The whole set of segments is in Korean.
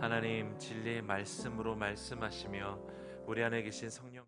하나님 진리의 말씀으로 말씀하시며 우리 안에 계신 성령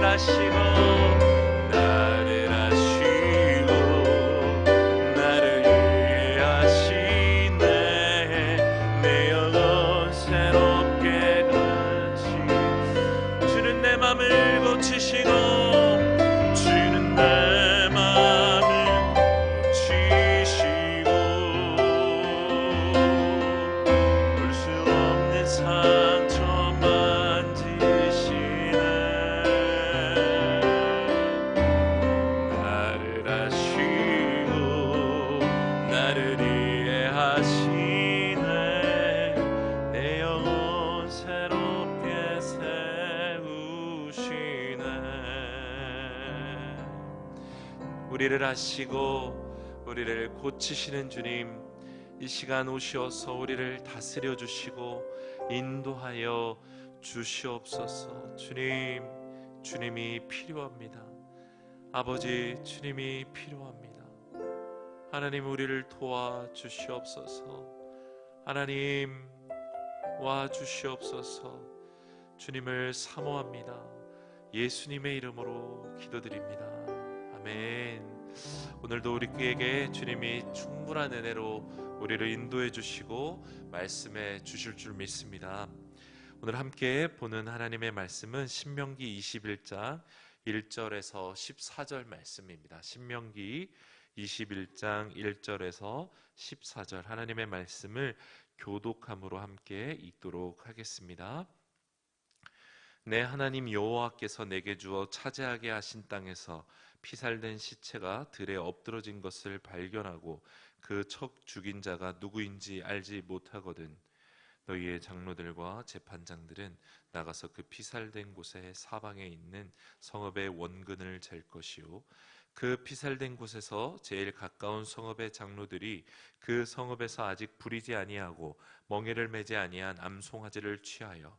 らしご 하시고 우리를 고치시는 주님 이 시간 오시어서 우리를 다스려 주시고 인도하여 주시옵소서. 주님 주님이 필요합니다. 아버지 주님이 필요합니다. 하나님 우리를 도와 주시옵소서. 하나님 와 주시옵소서. 주님을 사모합니다. 예수님의 이름으로 기도드립니다. 아멘 오늘도 우리에게 주님이 충분한 은혜로 우리를 인도해 주시고 말씀해 주실 줄 믿습니다. 오늘 함께 보는 하나님의 말씀은 신명기 21장 1절에서 14절 말씀입니다. 신명기 21장 1절에서 14절 하나님의 말씀을 교독함으로 함께 읽도록 하겠습니다. 내 하나님 여호와께서 내게 주어 차지하게 하신 땅에서 피살된 시체가 들에 엎드러진 것을 발견하고 그 척 죽인 자가 누구인지 알지 못하거든. 너희의 장로들과 재판장들은 나가서 그 피살된 곳의 사방에 있는 성읍의 원근을 잴 것이요. 그 피살된 곳에서 제일 가까운 성읍의 장로들이 그 성읍에서 아직 부리지 아니하고 멍에를 매지 아니한 암송아지를 취하여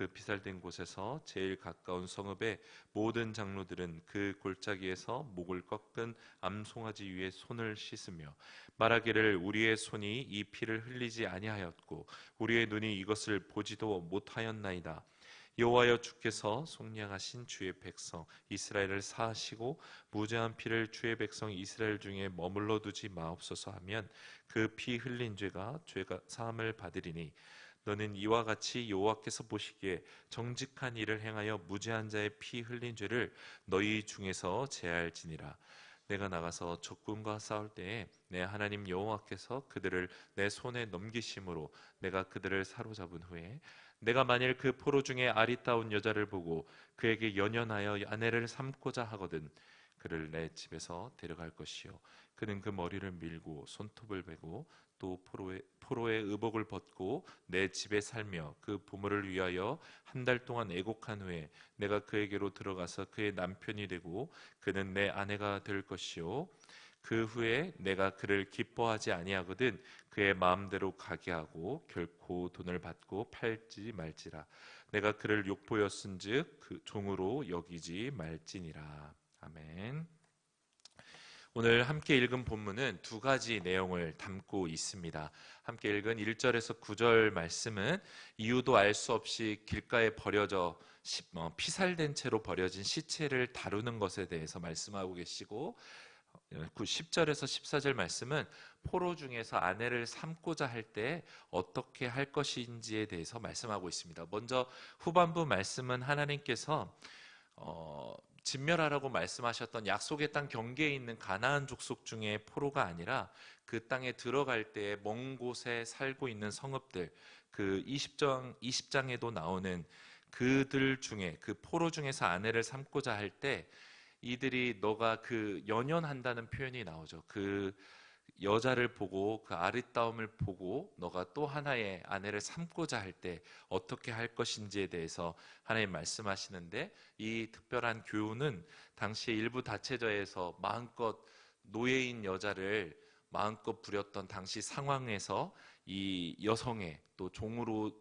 그 피살된 곳에서 제일 가까운 성읍의 모든 장로들은 그 골짜기에서 목을 꺾은 암송아지 위에 손을 씻으며 말하기를 우리의 손이 이 피를 흘리지 아니하였고 우리의 눈이 이것을 보지도 못하였나이다. 여호와여 주께서 속량하신 주의 백성 이스라엘을 사하시고 무죄한 피를 주의 백성 이스라엘 중에 머물러 두지 마옵소서 하면 그 피 흘린 죄가 죄가 사함을 받으리니 너는 이와 같이 여호와께서 보시기에 정직한 일을 행하여 무죄한 자의 피 흘린 죄를 너희 중에서 제할지니라. 내가 나가서 적군과 싸울 때에 내 하나님 여호와께서 그들을 내 손에 넘기심으로 내가 그들을 사로잡은 후에 내가 만일 그 포로 중에 아리따운 여자를 보고 그에게 연연하여 아내를 삼고자 하거든 그를 내 집에서 데려갈 것이요. 그는 그 머리를 밀고 손톱을 베고 또 포로의, 포로의 의복을 벗고 내 집에 살며 그 부모를 위하여 한 달 동안 애곡한 후에 내가 그에게로 들어가서 그의 남편이 되고 그는 내 아내가 될 것이요. 그 후에 내가 그를 기뻐하지 아니하거든 그의 마음대로 가게 하고 결코 돈을 받고 팔지 말지라. 내가 그를 욕보였은즉 그 종으로 여기지 말지니라 아멘. 오늘 함께 읽은 본문은 두 가지 내용을 담고 있습니다. 함께 읽은 1절에서 9절 말씀은 이유도 알 수 없이 길가에 버려져 어, 피살된 채로 버려진 시체를 다루는 것에 대해서 말씀하고 계시고 10절에서 14절 말씀은 포로 중에서 아내를 삼고자 할 때 어떻게 할 것인지에 대해서 말씀하고 있습니다. 먼저 후반부 말씀은 하나님께서 어, 진멸하라고 말씀하셨던 약속의 땅 경계에 있는 가나안 족속 중에 포로가 아니라 그 땅에 들어갈 때먼 곳에 살고 있는 성읍들 그 20장 20장에도 나오는 그들 중에 그 포로 중에서 아내를 삼고자 할 때 이들이 너가 그 연연한다는 표현이 나오죠. 그 여자를 보고 그 아리따움을 보고 너가 또 하나의 아내를 삼고자 할 때 어떻게 할 것인지에 대해서 하나님 말씀하시는데 이 특별한 교훈은 당시에 일부 다체저에서 마음껏 노예인 여자를 마음껏 부렸던 당시 상황에서 이 여성의 또 종으로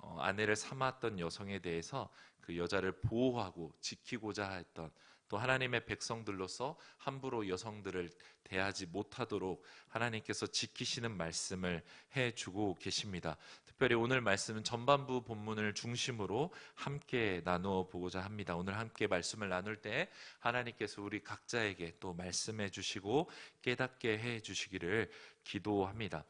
어, 아내를 삼았던 여성에 대해서 그 여자를 보호하고 지키고자 했던 또 하나님의 백성들로서 함부로 여성들을 대하지 못하도록 하나님께서 지키시는 말씀을 해 주고 계십니다. 특별히 오늘 말씀은 전반부 본문을 중심으로 함께 나누어 보고자 합니다. 오늘 함께 말씀을 나눌 때 하나님께서 우리 각자에게 또 말씀해 주시고 깨닫게 해 주시기를 기도합니다.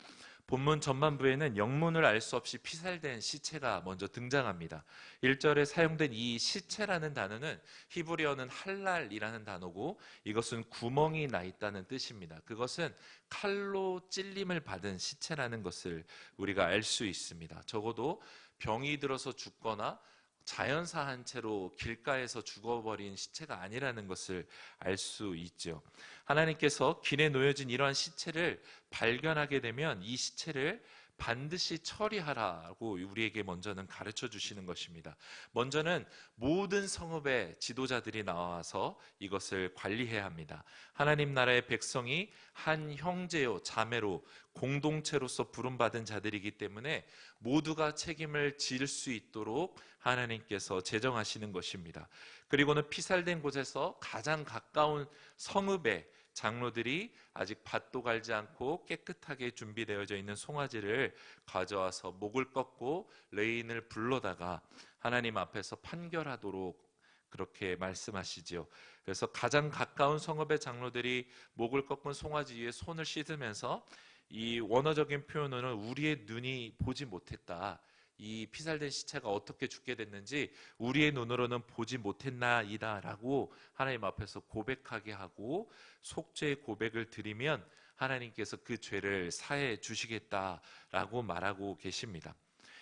본문 전반부에는 영문을 알 수 없이 피살된 시체가 먼저 등장합니다. 1절에 사용된 이 시체라는 단어는 히브리어는 할랄이라는 단어고 이것은 구멍이 나 있다는 뜻입니다. 그것은 칼로 찔림을 받은 시체라는 것을 우리가 알 수 있습니다. 적어도 병이 들어서 죽거나 자연사 한 채로 길가에서 죽어버린 시체가 아니라는 것을 알 수 있죠. 하나님께서 길에 놓여진 이러한 시체를 발견하게 되면 이 시체를 반드시 처리하라고 우리에게 먼저는 가르쳐 주시는 것입니다. 먼저는 모든 성읍의 지도자들이 나와서 이것을 관리해야 합니다. 하나님 나라의 백성이 한 형제요 자매로 공동체로서 부름받은 자들이기 때문에 모두가 책임을 질 수 있도록 하나님께서 제정하시는 것입니다. 그리고는 피살된 곳에서 가장 가까운 성읍에 장로들이 아직 밭도 갈지 않고 깨끗하게 준비되어져 있는 송아지를 가져와서 목을 꺾고 레인을 불러다가 하나님 앞에서 판결하도록 그렇게 말씀하시지요. 그래서 가장 가까운 성읍의 장로들이 목을 꺾은 송아지 위에 손을 씻으면서 이 원어적인 표현으로는 우리의 눈이 보지 못했다. 이 피살된 시체가 어떻게 죽게 됐는지 우리의 눈으로는 보지 못했나이다라고 하나님 앞에서 고백하게 하고 속죄의 고백을 드리면 하나님께서 그 죄를 사해 주시겠다라고 말하고 계십니다.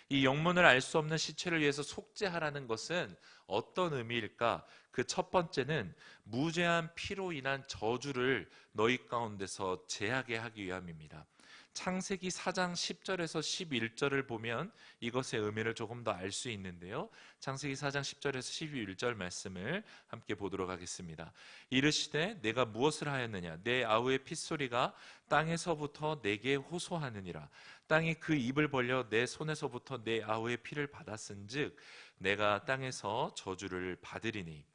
이 영문을 알 수 없는 시체를 위해서 속죄하라는 것은 어떤 의미일까? 그 첫 번째는 무죄한 피로 인한 저주를 너희 가운데서 제하게 하기 위함입니다. 창세기 4장 10절에서 11절을 보면 이것의 의미를 조금 더 알 수 있는데요. 창세기 4장 10절에서 11절 말씀을 함께 보도록 하겠습니다. 이르시되 내가 무엇을 하였느냐 내 아우의 핏소리가 땅에서부터 내게 호소하느니라 땅이 그 입을 벌려 내 손에서부터 내 아우의 피를 받았은즉 내가 땅에서 저주를 받으리니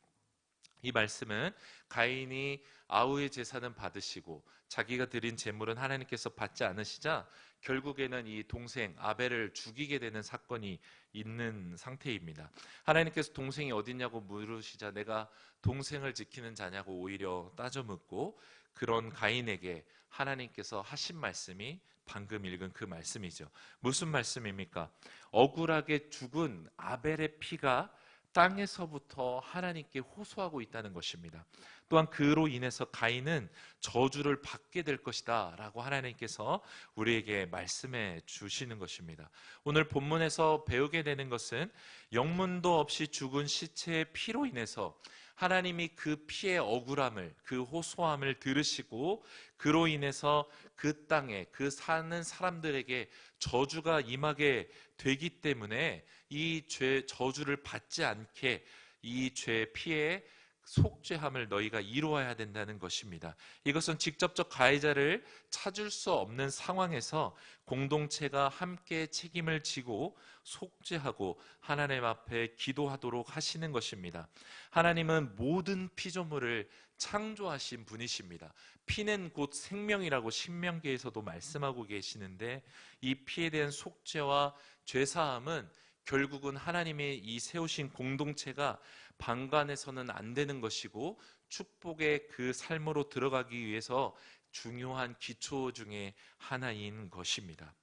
이 말씀은 가인이 아우의 제사는 받으시고 자기가 드린 제물은 하나님께서 받지 않으시자 결국에는 이 동생 아벨을 죽이게 되는 사건이 있는 상태입니다. 하나님께서 동생이 어딨냐고 물으시자 내가 동생을 지키는 자냐고 오히려 따져 묻고 그런 가인에게 하나님께서 하신 말씀이 방금 읽은 그 말씀이죠. 무슨 말씀입니까? 억울하게 죽은 아벨의 피가 땅에서부터 하나님께 호소하고 있다는 것입니다. 또한 그로 인해서 가인은 저주를 받게 될 것이다 라고 하나님께서 우리에게 말씀해 주시는 것입니다. 오늘 본문에서 배우게 되는 것은 영문도 없이 죽은 시체의 피로 인해서 하나님이 그 피의 억울함을, 그 호소함을 들으시고 그로 인해서 그 땅에 그 사는 사람들에게 저주가 임하게 되기 때문에 이 죄 저주를 받지 않게 이 죄 피해 속죄함을 너희가 이루어야 된다는 것입니다. 이것은 직접적 가해자를 찾을 수 없는 상황에서 공동체가 함께 책임을 지고 속죄하고 하나님 앞에 기도하도록 하시는 것입니다. 하나님은 모든 피조물을 창조하신 분이십니다. 피는 곧 생명이라고 신명기에서도 말씀하고 계시는데 이 피에 대한 속죄와 죄사함은 결국은 하나님의 이 세우신 공동체가 방관해서는 안 되는 것이고 축복의 그 삶으로 들어가기 위해서 중요한 기초 중에 하나인 것입니다.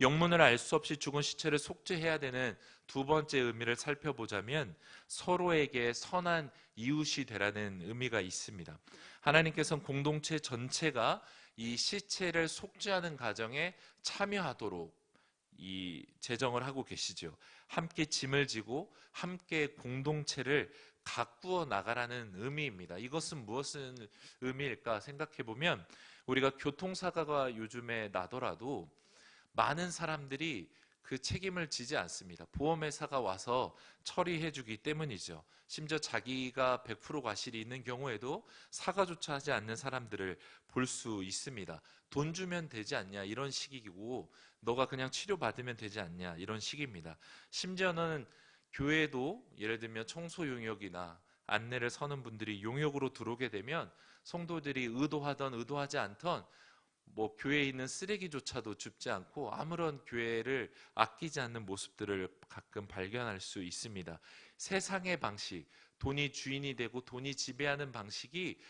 영문을 알 수 없이 죽은 시체를 속죄해야 되는 두 번째 의미를 살펴보자면 서로에게 선한 이웃이 되라는 의미가 있습니다. 하나님께서는 공동체 전체가 이 시체를 속죄하는 과정에 참여하도록 이 제정을 하고 계시죠. 함께 짐을 지고 함께 공동체를 가꾸어 나가라는 의미입니다. 이것은 무엇은 의미일까 생각해 보면 우리가 교통사고가 요즘에 나더라도 많은 사람들이 그 책임을 지지 않습니다. 보험회사가 와서 처리해 주기 때문이죠. 심지어 자기가 100% 과실이 있는 경우에도 사과조차 하지 않는 사람들을 볼 수 있습니다. 돈 주면 되지 않냐 이런 식이고 너가 그냥 치료 받으면 되지 않냐 이런 식입니다. 심지어는 교회도 예를 들면 청소 용역이나 안내를 서는 분들이 용역으로 들어오게 되면 성도들이 의도하던 의도하지 않던 뭐 교회에 있는 쓰레기조차도 줍지 않고 아무런 교회를 아끼지 않는 모습들을 가끔 발견할 수 있습니다. 세상의 방식, 돈이 주인이 되고 돈이 지배하는 방식이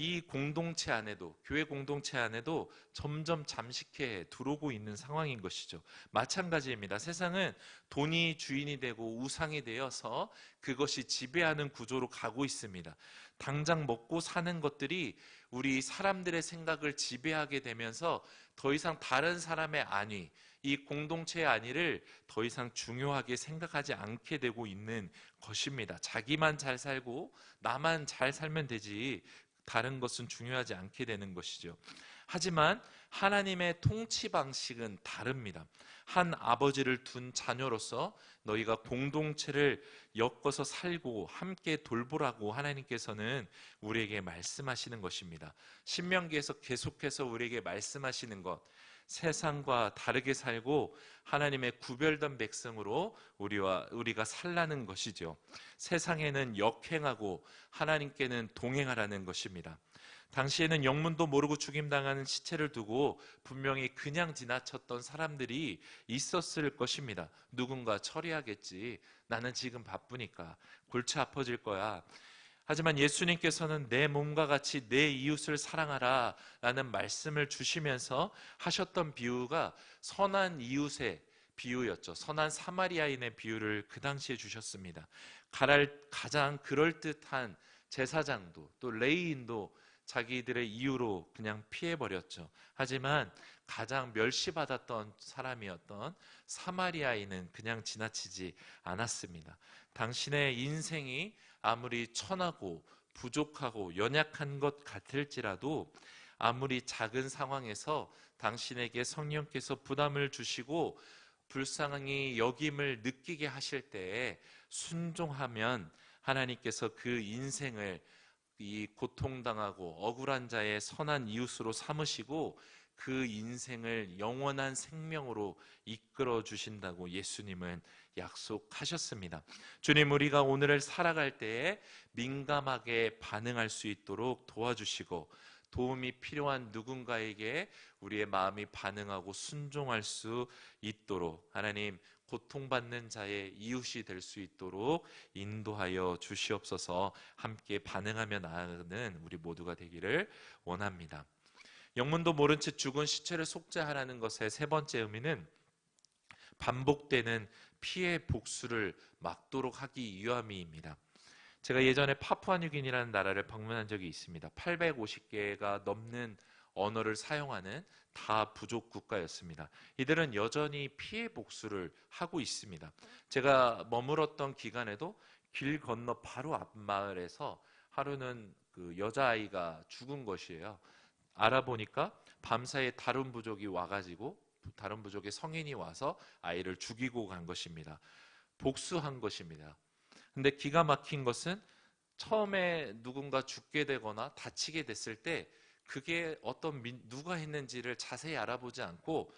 이 공동체 안에도 교회 공동체 안에도 점점 잠식해 들어오고 있는 상황인 것이죠. 마찬가지입니다. 세상은 돈이 주인이 되고 우상이 되어서 그것이 지배하는 구조로 가고 있습니다. 당장 먹고 사는 것들이 우리 사람들의 생각을 지배하게 되면서 더 이상 다른 사람의 안위, 이 공동체의 안위를 더 이상 중요하게 생각하지 않게 되고 있는 것입니다. 자기만 잘 살고 나만 잘 살면 되지 다른 것은 중요하지 않게 되는 것이죠. 하지만 하나님의 통치 방식은 다릅니다. 한 아버지를 둔 자녀로서 너희가 공동체를 엮어서 살고 함께 돌보라고 하나님께서는 우리에게 말씀하시는 것입니다. 신명기에서 계속해서 우리에게 말씀하시는 것, 세상과 다르게 살고 하나님의 구별된 백성으로 우리와 우리가 살라는 것이죠. 세상에는 역행하고 하나님께는 동행하라는 것입니다. 당시에는 영문도 모르고 죽임당하는 시체를 두고 분명히 그냥 지나쳤던 사람들이 있었을 것입니다. 누군가 처리하겠지. 나는 지금 바쁘니까 골치 아파질 거야. 하지만 예수님께서는 내 몸과 같이 내 이웃을 사랑하라 라는 말씀을 주시면서 하셨던 비유가 선한 이웃의 비유였죠. 선한 사마리아인의 비유를 그 당시에 주셨습니다. 가장 그럴듯한 제사장도 또 레이인도 자기들의 이유로 그냥 피해버렸죠. 하지만 가장 멸시받았던 사람이었던 사마리아인은 그냥 지나치지 않았습니다. 당신의 인생이 아무리 천하고 부족하고 연약한 것 같을지라도 아무리 작은 상황에서 당신에게 성령께서 부담을 주시고 불쌍히 여김을 느끼게 하실 때에 순종하면 하나님께서 그 인생을 이 고통당하고 억울한 자의 선한 이웃으로 삼으시고 그 인생을 영원한 생명으로 이끌어 주신다고 예수님은 약속하셨습니다. 주님, 우리가 오늘을 살아갈 때에 민감하게 반응할 수 있도록 도와주시고 도움이 필요한 누군가에게 우리의 마음이 반응하고 순종할 수 있도록 하나님 고통받는 자의 이웃이 될 수 있도록 인도하여 주시옵소서 함께 반응하며 나아가는 우리 모두가 되기를 원합니다. 영문도 모른 채 죽은 시체를 속죄하라는 것의 세 번째 의미는 반복되는 피해 복수를 막도록 하기 위함입니다. 제가 예전에 파푸아뉴기니라는 나라를 방문한 적이 있습니다. 850개가 넘는 언어를 사용하는 다 부족 국가였습니다. 이들은 여전히 피해 복수를 하고 있습니다. 제가 머물었던 기간에도 길 건너 바로 앞 마을에서 하루는 그 여자아이가 죽은 것이에요. 알아보니까 밤사이에 다른 부족이 와가지고 다른 부족의 성인이 와서 아이를 죽이고 간 것입니다. 복수한 것입니다. 근데 기가 막힌 것은 처음에 누군가 죽게 되거나 다치게 됐을 때 그게 어떤 민, 누가 했는지를 자세히 알아보지 않고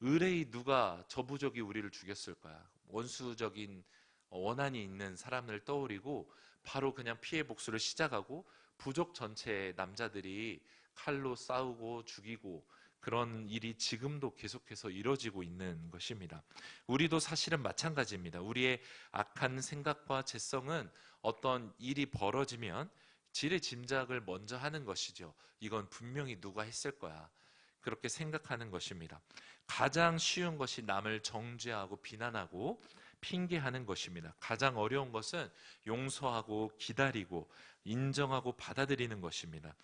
의뢰이 누가 저 부족이 우리를 죽였을 거야. 원수적인 원한이 있는 사람을 떠올리고 바로 그냥 피해 복수를 시작하고 부족 전체의 남자들이 칼로 싸우고 죽이고 그런 일이 지금도 계속해서 이루어지고 있는 것입니다. 우리도 사실은 마찬가지입니다. 우리의 악한 생각과 재성은 어떤 일이 벌어지면 지레 짐작을 먼저 하는 것이죠. 이건 분명히 누가 했을 거야. 그렇게 생각하는 것입니다. 가장 쉬운 것이 남을 정죄하고 비난하고 핑계하는 것입니다. 가장 어려운 것은 용서하고 기다리고 인정하고 받아들이는 것입니다.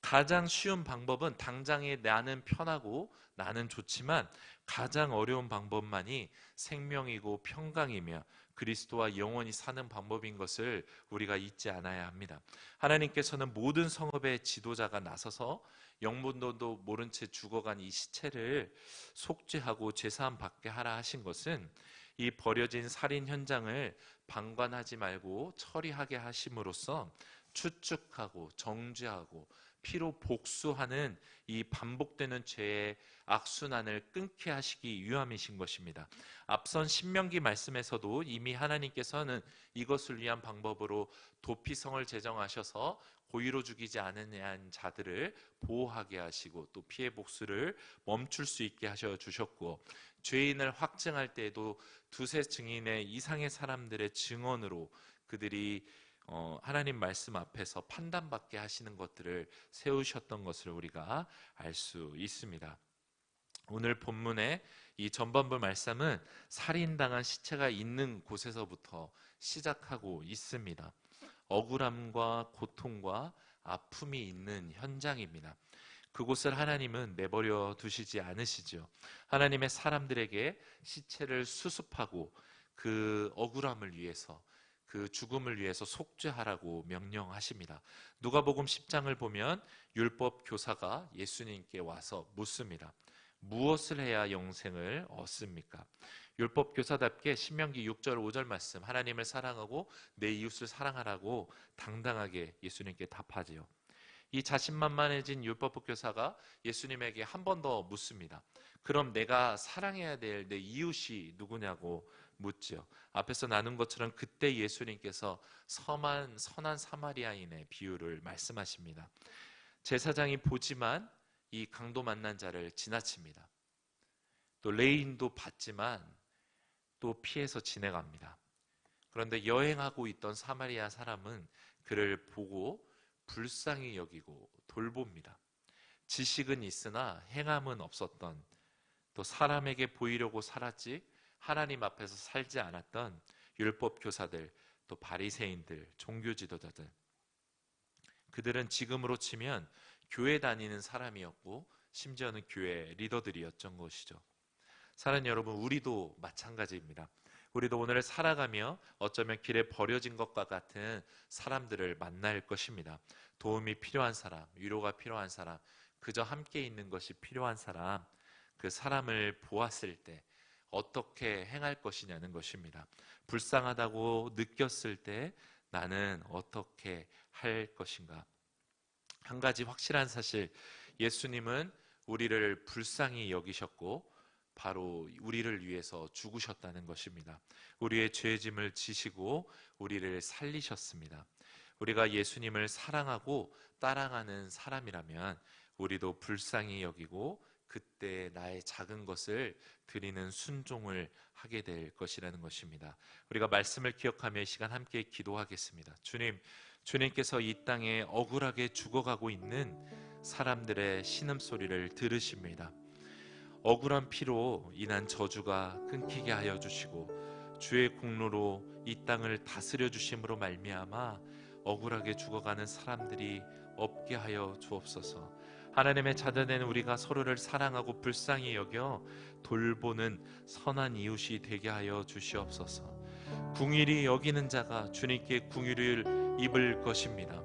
가장 쉬운 방법은 당장에 나는 편하고 나는 좋지만 가장 어려운 방법만이 생명이고 평강이며 그리스도와 영원히 사는 방법인 것을 우리가 잊지 않아야 합니다. 하나님께서는 모든 성읍의 지도자가 나서서 영문도도 모른 채 죽어간 이 시체를 속죄하고 죄사함 받게 하라 하신 것은 이 버려진 살인 현장을 방관하지 말고 처리하게 하심으로써 추측하고 정죄하고 피로 복수하는 이 반복되는 죄의 악순환을 끊게 하시기 위함이신 것입니다. 앞선 신명기 말씀에서도 이미 하나님께서는 이것을 위한 방법으로 도피성을 제정하셔서 고의로 죽이지 않은 자들을 보호하게 하시고 또 피해 복수를 멈출 수 있게 하셔 주셨고 죄인을 확증할 때에도 두세 증인의 이상의 사람들의 증언으로 그들이 어, 하나님 말씀 앞에서 판단받게 하시는 것들을 세우셨던 것을 우리가 알 수 있습니다. 오늘 본문의 이 전반부 말씀은 살인당한 시체가 있는 곳에서부터 시작하고 있습니다. 억울함과 고통과 아픔이 있는 현장입니다. 그곳을 하나님은 내버려 두시지 않으시죠. 하나님의 사람들에게 시체를 수습하고 그 억울함을 위해서 그 죽음을 위해서 속죄하라고 명령하십니다. 누가복음 10장을 보면 율법 교사가 예수님께 와서 묻습니다. 무엇을 해야 영생을 얻습니까? 율법 교사답게 신명기 6절 5절 말씀 하나님을 사랑하고 내 이웃을 사랑하라고 당당하게 예수님께 답하지요. 이 자신만만해진 율법 교사가 예수님에게 한 번 더 묻습니다. 그럼 내가 사랑해야 될 내 이웃이 누구냐고 묻죠. 앞에서 나눈 것처럼 그때 예수님께서 섬한 선한 사마리아인의 비유를 말씀하십니다. 제사장이 보지만 이 강도 만난 자를 지나칩니다. 또 레인도 받지만 또 피해서 지내갑니다. 그런데 여행하고 있던 사마리아 사람은 그를 보고 불쌍히 여기고 돌봅니다. 지식은 있으나 행함은 없었던 또 사람에게 보이려고 살았지 하나님 앞에서 살지 않았던 율법 교사들 또 바리새인들 종교 지도자들 그들은 지금으로 치면 교회 다니는 사람이었고 심지어는 교회 리더들이었던 것이죠. 사랑 여러분 우리도 마찬가지입니다. 우리도 오늘 살아가며 어쩌면 길에 버려진 것과 같은 사람들을 만날 것입니다. 도움이 필요한 사람, 위로가 필요한 사람, 그저 함께 있는 것이 필요한 사람, 그 사람을 보았을 때 어떻게 행할 것이냐는 것입니다. 불쌍하다고 느꼈을 때 나는 어떻게 할 것인가? 한 가지 확실한 사실, 예수님은 우리를 불쌍히 여기셨고 바로 우리를 위해서 죽으셨다는 것입니다. 우리의 죄짐을 지시고 우리를 살리셨습니다. 우리가 예수님을 사랑하고 따라가는 사람이라면 우리도 불쌍히 여기고 그때 나의 작은 것을 드리는 순종을 하게 될 것이라는 것입니다. 우리가 말씀을 기억하며 이 시간 함께 기도하겠습니다. 주님, 주님께서 이 땅에 억울하게 죽어가고 있는 사람들의 신음소리를 들으십니다. 억울한 피로 인한 저주가 끊기게 하여 주시고 주의 공로로 이 땅을 다스려 주심으로 말미암아 억울하게 죽어가는 사람들이 없게 하여 주옵소서. 하나님의 자녀된 우리가 서로를 사랑하고 불쌍히 여겨 돌보는 선한 이웃이 되게 하여 주시옵소서. 궁일이 여기는 자가 주님께 궁일을 입을 것입니다.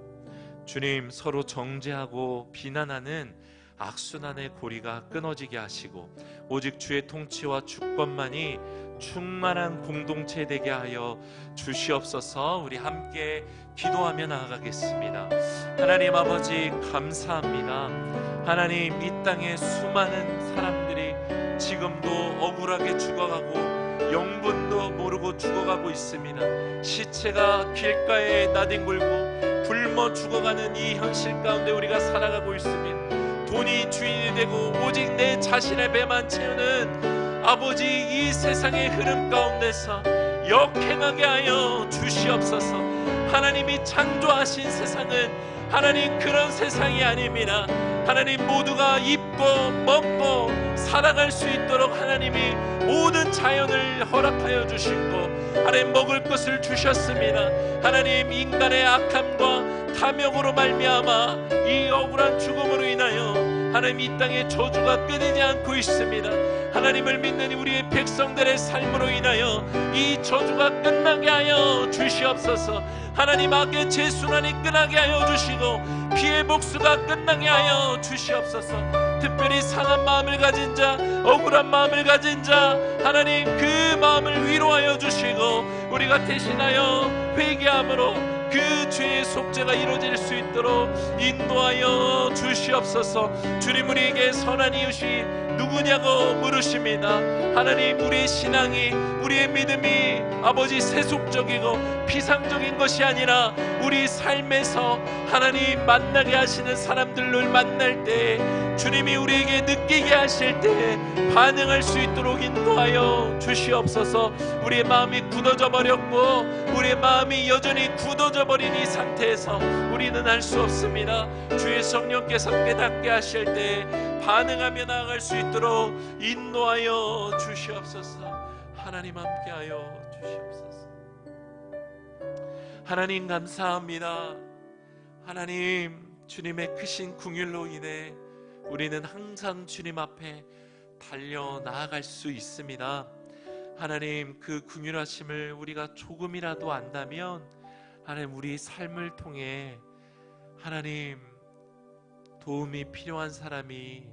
주님 서로 정죄하고 비난하는 악순환의 고리가 끊어지게 하시고 오직 주의 통치와 주권만이 충만한 공동체 되게 하여 주시옵소서 우리 함께 기도하며 나아가겠습니다. 하나님 아버지 감사합니다. 하나님 이 땅에 수많은 사람들이 지금도 억울하게 죽어가고 영분도 모르고 죽어가고 있습니다. 시체가 길가에 나뒹굴고 굶어 죽어가는 이 현실 가운데 우리가 살아가고 있습니다. 돈이 주인이 되고 오직 내 자신의 배만 채우는 아버지 이 세상의 흐름 가운데서 역행하게 하여 주시옵소서. 하나님이 창조하신 세상은 하나님 그런 세상이 아닙니다. 하나님 모두가 입고 먹고 살아갈 수 있도록 하나님이 모든 자연을 허락하여 주시고 하나님 먹을 것을 주셨습니다. 하나님 인간의 악함과 탐욕으로 말미암아 이 억울한 죽음으로 인하여 하나님 이 땅에 저주가 끊이지 않고 있습니다. 하나님을 믿는 우리의 백성들의 삶으로 인하여 이 저주가 끝나게 하여 주시옵소서. 하나님 악의 재순환이 끝나게 하여 주시고 피해 복수가 끝나게 하여 주시옵소서. 특별히 상한 마음을 가진 자, 억울한 마음을 가진 자, 하나님 그 마음을 위로하여 주시고 우리가 대신하여 회개함으로 그 죄의 속죄가 이루어질 수 있도록 인도하여 주시옵소서. 주님 우리에게 선한 이웃이 누구냐고 물으십니다. 하나님 우리의 신앙이 우리의 믿음이 아버지 세속적이고 피상적인 것이 아니라 우리 삶에서 하나님 만나게 하시는 사람들을 만날 때 주님이 우리에게 느끼게 하실 때 반응할 수 있도록 인도하여 주시옵소서. 우리의 마음이 굳어져 버렸고 우리의 마음이 여전히 굳어져 버린 이 상태에서 우리는 할수 없습니다. 주의 성령께서 깨닫게 하실 때 반응하며 나아갈 수 있도록 인도하여 주시옵소서. 하나님 함께하여 주시옵소서. 하나님 감사합니다. 하나님 주님의 크신 궁율로 인해 우리는 항상 주님 앞에 달려 나아갈 수 있습니다. 하나님 그 궁율하심을 우리가 조금이라도 안다면 하나님 우리 삶을 통해 하나님 도움이 필요한 사람이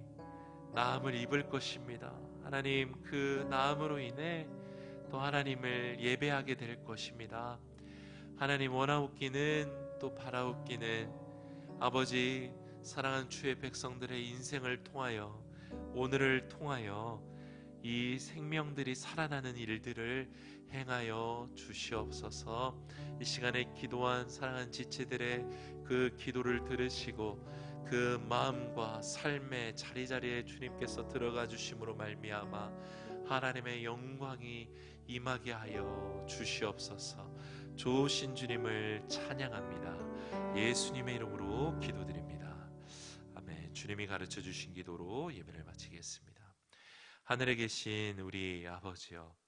나음을 입을 것입니다. 하나님 그 나음으로 인해 또 하나님을 예배하게 될 것입니다. 하나님 원하옵기는 또 바라옵기는 아버지 사랑하는 주의 백성들의 인생을 통하여 오늘을 통하여 이 생명들이 살아나는 일들을 행하여 주시옵소서. 이 시간에 기도한 사랑하는 지체들의 그 기도를 들으시고 그 마음과 삶의 자리자리에 주님께서 들어가 주심으로 말미암아 하나님의 영광이 임하게 하여 주시옵소서. 좋으신 주님을 찬양합니다. 예수님의 이름으로 기도드립니다. 아멘. 주님이 가르쳐 주신 기도로 예배를 마치겠습니다. 하늘에 계신 우리 아버지여